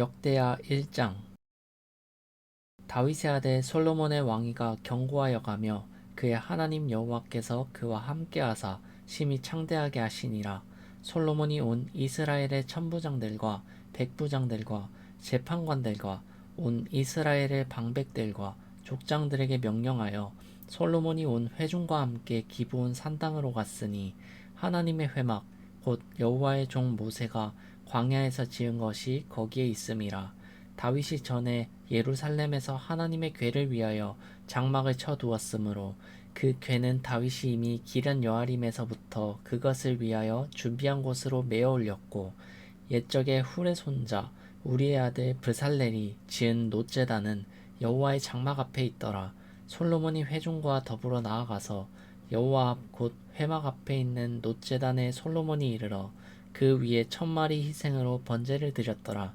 역대하 1장. 다윗의 아들 솔로몬의 왕위가 견고하여 가며 그의 하나님 여호와께서 그와 함께하사 심히 창대하게 하시니라. 솔로몬이 온 이스라엘의 천부장들과 백부장들과 재판관들과 온 이스라엘의 방백들과 족장들에게 명령하여 솔로몬이 온 회중과 함께 기브온 산당으로 갔으니 하나님의 회막 곧 여호와의 종 모세가 광야에서 지은 것이 거기에 있음이라. 다윗이 전에 예루살렘에서 하나님의 궤를 위하여 장막을 쳐 두었으므로 그 궤는 다윗이 이미 기련 여아림에서부터 그것을 위하여 준비한 곳으로 메어 올렸고 옛적에 훌의 손자 우리의 아들 브살렐이 지은 노제단은 여호와의 장막 앞에 있더라. 솔로몬이 회중과 더불어 나아가서 여호와 앞 곧 회막 앞에 있는 노제단에 솔로몬이 이르러 그 위에 천 마리 희생으로 번제를 드렸더라.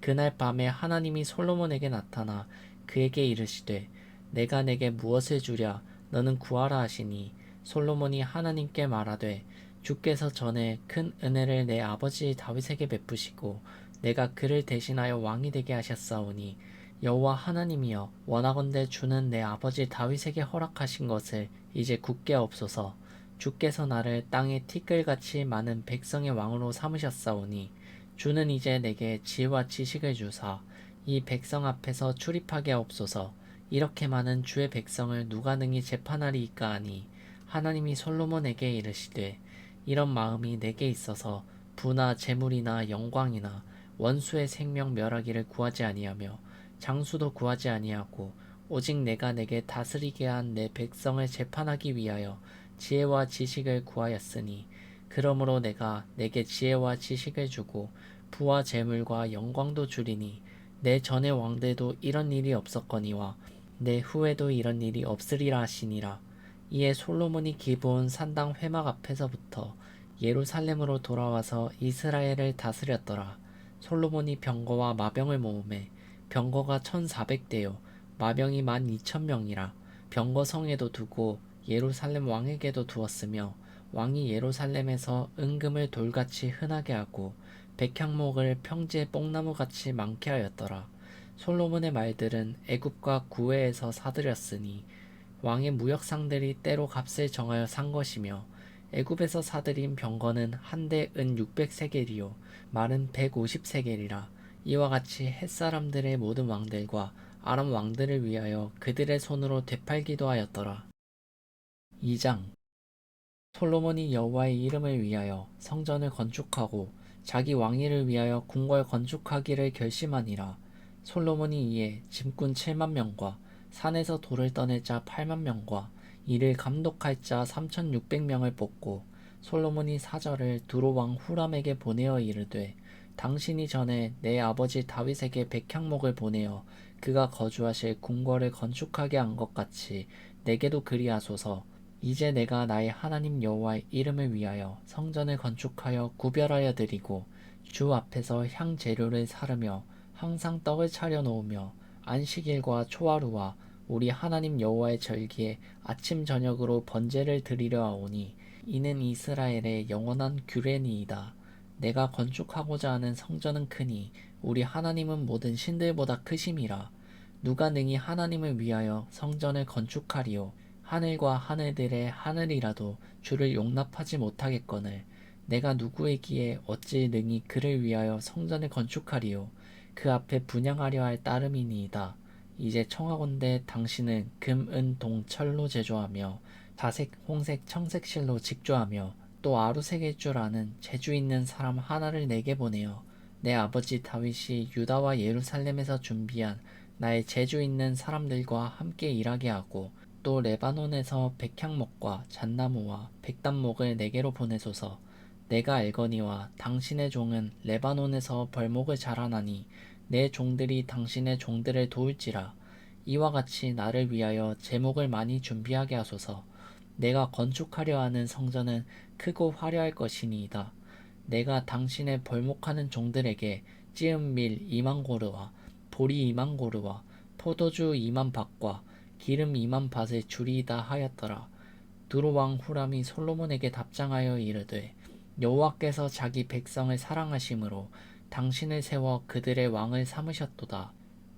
그날 밤에 하나님이 솔로몬에게 나타나 그에게 이르시되 내가 내게 무엇을 주랴? 너는 구하라 하시니. 솔로몬이 하나님께 말하되 주께서 전에 큰 은혜를 내 아버지 다윗에게 베푸시고 내가 그를 대신하여 왕이 되게 하셨사오니 여호와 하나님이여 원하건대 주는 내 아버지 다윗에게 허락하신 것을 이제 굳게 없소서 주께서 나를 땅에 티끌같이 많은 백성의 왕으로 삼으셨사오니 주는 이제 내게 지혜와 지식을 주사 이 백성 앞에서 출입하게 없소서. 이렇게 많은 주의 백성을 누가 능히 재판하리이까 하니 하나님이 솔로몬에게 이르시되 이런 마음이 내게 있어서 부나 재물이나 영광이나 원수의 생명 멸하기를 구하지 아니하며 장수도 구하지 아니하고 오직 내가 내게 다스리게 한 내 백성을 재판하기 위하여 지혜와 지식을 구하였으니 그러므로 내가 내게 지혜와 지식을 주고 부와 재물과 영광도 주리니 내 전의 왕들도 이런 일이 없었거니와 내 후에도 이런 일이 없으리라 하시니라. 이에 솔로몬이 기브온 산당 회막 앞에서부터 예루살렘으로 돌아와서 이스라엘을 다스렸더라. 솔로몬이 병거와 마병을 모음해 병거가 천사백 대요. 마병이 만 이천 명이라. 병거 성에도 두고 예루살렘 왕에게도 두었으며 왕이 예루살렘에서 은금을 돌같이 흔하게 하고 백향목을 평지의 뽕나무같이 많게 하였더라. 솔로몬의 말들은 애굽과 구해에서 사들였으니 왕의 무역상들이 때로 값을 정하여 산 것이며 애굽에서 사들인 병거는 한 대 은 600세겔이요 말은 150세겔이라 이와 같이 햇사람들의 모든 왕들과 아람 왕들을 위하여 그들의 손으로 되팔기도 하였더라. 2장 솔로몬이 여호와의 이름을 위하여 성전을 건축하고 자기 왕위를 위하여 궁궐 건축하기를 결심하니라. 솔로몬이 이에 짐꾼 7만 명과 산에서 돌을 떠낼 자 8만 명과 이를 감독할 자 3,600명을 뽑고 솔로몬이 사절을 두로 왕 후람에게 보내어 이르되 당신이 전에 내 아버지 다윗에게 백향목을 보내어 그가 거주하실 궁궐을 건축하게 한 것 같이 내게도 그리하소서. 이제 내가 나의 하나님 여호와의 이름을 위하여 성전을 건축하여 구별하여 드리고 주 앞에서 향 재료를 사르며 항상 떡을 차려 놓으며 안식일과 초하루와 우리 하나님 여호와의 절기에 아침 저녁으로 번제를 드리려 하오니 이는 이스라엘의 영원한 규례니이다. 내가 건축하고자 하는 성전은 크니 우리 하나님은 모든 신들보다 크심이라. 누가 능히 하나님을 위하여 성전을 건축하리요 하늘과 하늘들의 하늘이라도 주를 용납하지 못하겠거늘. 내가 누구이기에 어찌 능히 그를 위하여 성전을 건축하리요? 그 앞에 분양하려 할 따름이니이다. 이제 청하건대 당신은 금, 은, 동, 철로 제조하며 자색, 홍색, 청색 실로 직조하며 또 아루색일 줄 아는 재주 있는 사람 하나를 내게 보내어 내 아버지 다윗이 유다와 예루살렘에서 준비한 나의 재주 있는 사람들과 함께 일하게 하고 또 레바논에서 백향목과 잣나무와 백단목을 내게로 보내소서. 내가 알거니와 당신의 종은 레바논에서 벌목을 자라나니 내 종들이 당신의 종들을 도울지라. 이와 같이 나를 위하여 제목을 많이 준비하게 하소서. 내가 건축하려 하는 성전은 크고 화려할 것이니이다. 내가 당신의 벌목하는 종들에게 찌은 밀 이만 고르와 보리 이만 고르와 포도주 이만 밭과 기름 이만 밭을 줄이다 하였더라. 두로왕 후람이 솔로몬에게 답장하여 이르되 여호와께서 자기 백성을 사랑하심으로 당신을 세워 그들의 왕을 삼으셨도다.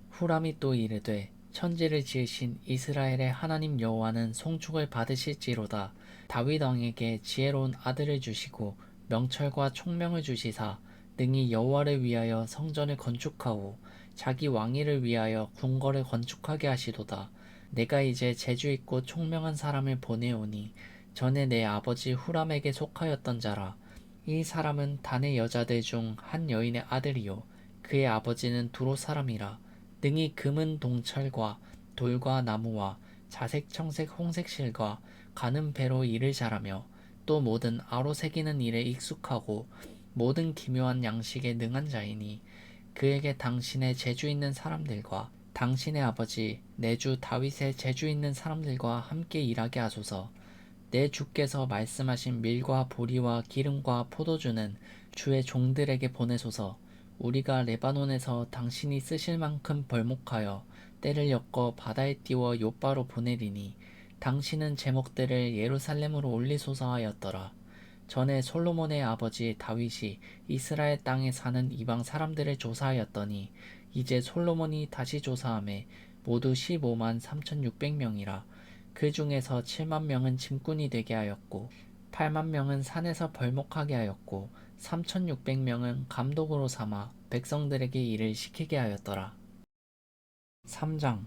후람이 또 이르되 천지를 지으신 이스라엘의 하나님 여호와는 송축을 받으실지로다. 다윗 왕에게 지혜로운 아들을 주시고 명철과 총명을 주시사 능히 여호와를 위하여 성전을 건축하고 자기 왕위를 위하여 궁궐을 건축하게 하시도다. 내가 이제 재주 있고 총명한 사람을 보내오니 전에 내 아버지 후람에게 속하였던 자라. 이 사람은 단의 여자들 중 한 여인의 아들이요 그의 아버지는 두로 사람이라. 능히 금은 동철과 돌과 나무와 자색 청색 홍색 실과 가는 배로 일을 잘하며 또 모든 아로 새기는 일에 익숙하고 모든 기묘한 양식에 능한 자이니 그에게 당신의 재주 있는 사람들과 당신의 아버지 내 주 다윗의 재주 있는 사람들과 함께 일하게 하소서. 내 주께서 말씀하신 밀과 보리와 기름과 포도주는 주의 종들에게 보내소서. 우리가 레바논에서 당신이 쓰실 만큼 벌목하여 때를 엮어 바다에 띄워 요바로 보내리니 당신은 제목들을 예루살렘으로 올리소서 하였더라. 전에 솔로몬의 아버지 다윗이 이스라엘 땅에 사는 이방 사람들을 조사하였더니 이제 솔로몬이 다시 조사함에 모두 15만 3,600명이라 그 중에서 7만 명은 짐꾼이 되게 하였고 8만 명은 산에서 벌목하게 하였고 3,600명은 감독으로 삼아 백성들에게 일을 시키게 하였더라. 3장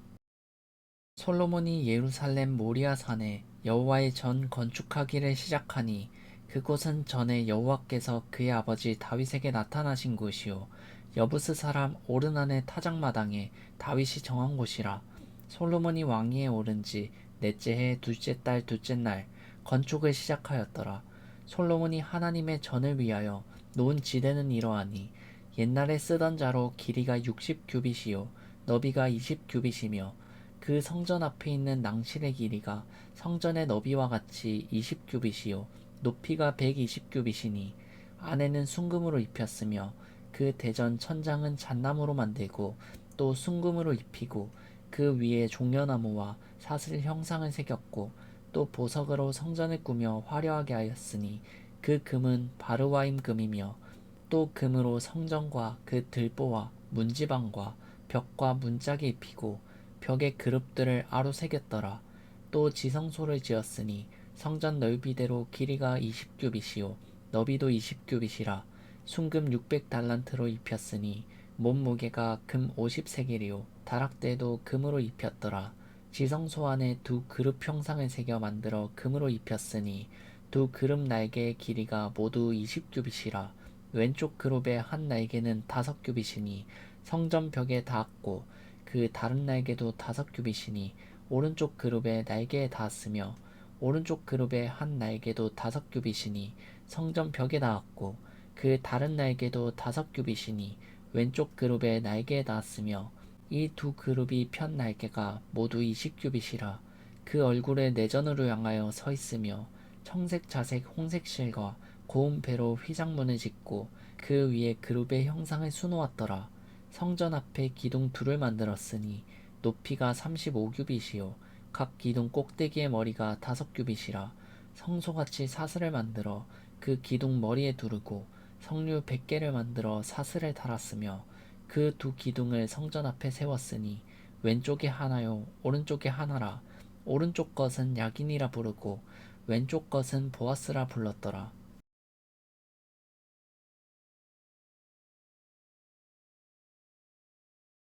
솔로몬이 예루살렘 모리아 산에 여호와의 전 건축하기를 시작하니 그곳은 전에 여호와께서 그의 아버지 다윗에게 나타나신 곳이요. 여부스 사람 오르난의 타작마당에 다윗이 정한 곳이라 솔로몬이 왕위에 오른 지 넷째 해 둘째 달 둘째 날 건축을 시작하였더라. 솔로몬이 하나님의 전을 위하여 놓은 지대는 이러하니 옛날에 쓰던 자로 길이가 60규빗이요 너비가 20규빗이며 그 성전 앞에 있는 낭실의 길이가 성전의 너비와 같이 20규빗이요 높이가 120규빗이니 안에는 순금으로 입혔으며 그 대전 천장은 잣나무로 만들고 또 순금으로 입히고 그 위에 종려나무와 사슬 형상을 새겼고 또 보석으로 성전을 꾸며 화려하게 하였으니 그 금은 바르와임 금이며 또 금으로 성전과 그 들보와 문지방과 벽과 문짝에 입히고 벽에 그룹들을 아로 새겼더라. 또 지성소를 지었으니 성전 넓이대로 길이가 20규빗이요 너비도 20규빗이라 순금 600달란트로 입혔으니 몸무게가 금 50세겔이요 다락대도 금으로 입혔더라. 지성소 안에 두 그룹 형상을 새겨 만들어 금으로 입혔으니 두 그룹 날개의 길이가 모두 20규빗이라 왼쪽 그룹의 한 날개는 다섯 규빗이니 성전 벽에 닿았고 그 다른 날개도 다섯 규빗이니 오른쪽 그룹의 날개에 닿았으며 오른쪽 그룹의 한 날개도 다섯 규빗이니 성전 벽에 닿았고 그 다른 날개도 다섯 규빗이니 왼쪽 그룹의 날개에 닿았으며 이 두 그룹이 편 날개가 모두 이십 규빗이라 그 얼굴에 내전으로 향하여 서 있으며 청색 자색 홍색 실과 고운 배로 휘장문을 짓고 그 위에 그룹의 형상을 수놓았더라. 성전 앞에 기둥 둘을 만들었으니 높이가 35규빗이요 각 기둥 꼭대기의 머리가 다섯 규빗이라 성소같이 사슬을 만들어 그 기둥 머리에 두르고 성류 100개를 만들어 사슬에 달았으며 그 두 기둥을 성전 앞에 세웠으니 왼쪽에 하나요 오른쪽에 하나라. 오른쪽 것은 야긴이라 부르고 왼쪽 것은 보아스라 불렀더라